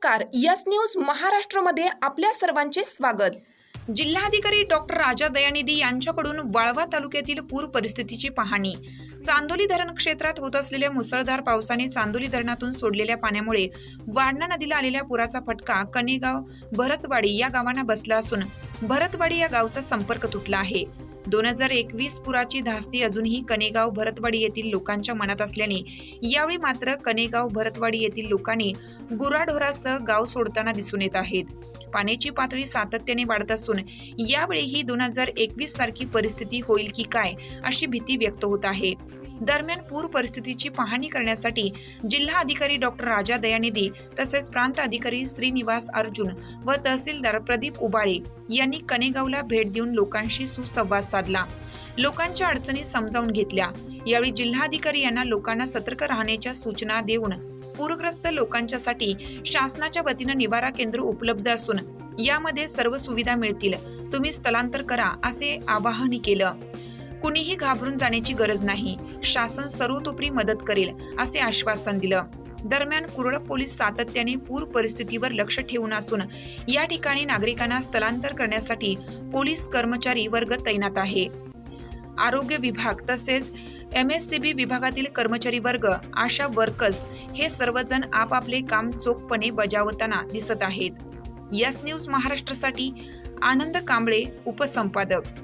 नमस्कार. Yes news महाराष्ट्रमध्ये आपल्या सर्वांचे स्वागत. जिल्हाधिकारी डॉक्टर राजा दयानिधी यांच्याकडून वाळवा तालुक्यातील पूर परिस्थितीची पाहणी. चांदोली धरण क्षेत्रात होत असलेल्या मुसळधार पावसाने चांदोली धरणातून सोडलेल्या पाण्यामुळे वारणा नदीला आलेल्या पुराचा फटका कनेगाव भरतवाडी या गावांना बसला असून भरतवाडी या गावचा संपर्क तुटला आहे. दोन हजार एकवीस पुराची धास्ती अजूनही कनेगाव भरतवाडी येथील लोकांच्या मनात असल्याने यावेळी मात्र कनेगाव भरतवाडी येथील लोकांनी गुराढोरासह गाव सोडताना दिसून येत आहेत. पाण्याची पातळी सातत्याने वाढत असून यावेळीही दोन हजार एकवीस सारखी परिस्थिती होईल की काय अशी भीती व्यक्त होत आहे. दरम्यान पूर परिस्थितीची पाहणी करण्यासाठी जिल्हा अधिकारी डॉक्टर राजा दयानिधी तसेच प्रांत अधिकारी श्रीनिवास अर्जुन व तहसीलदार प्रदीप उबाळे यांनी कनेगावला भेट देऊन लोकांशी सुसंवाद साधला. लोकांच्या अडचणी समजावून घेतल्या. यावेळी जिल्हाधिकारी यांना लोकांना सतर्क राहण्याच्या सूचना देऊन पूरग्रस्त लोकांच्यासाठी शासनाच्या वतीनं निवारा केंद्र उपलब्ध असून यामध्ये सर्व सुविधा मिळतील. तुम्ही स्थलांतर करा असे आवाहन केलं. कुणीही घाबरून जाण्याची गरज नाही. शासन सर्वतोपरी मदत करेल असे आश्वासन दिलं. दरम्यान कुरळ पोलीस सातत्याने पूर परिस्थितीवर लक्ष ठेवून असून या ठिकाणी नागरिकांना स्थलांतर करण्यासाठी पोलीस कर्मचारी वर्ग तैनात आहे. आरोग्य विभाग तसेच एम एस सी बी विभागातील कर्मचारी वर्ग आशा वर्कर्स हे सर्वजण आपापले काम चोखपणे बजावताना दिसत आहेत. यस न्यूज महाराष्ट्रासाठी आनंद कांबळे उपसंपादक.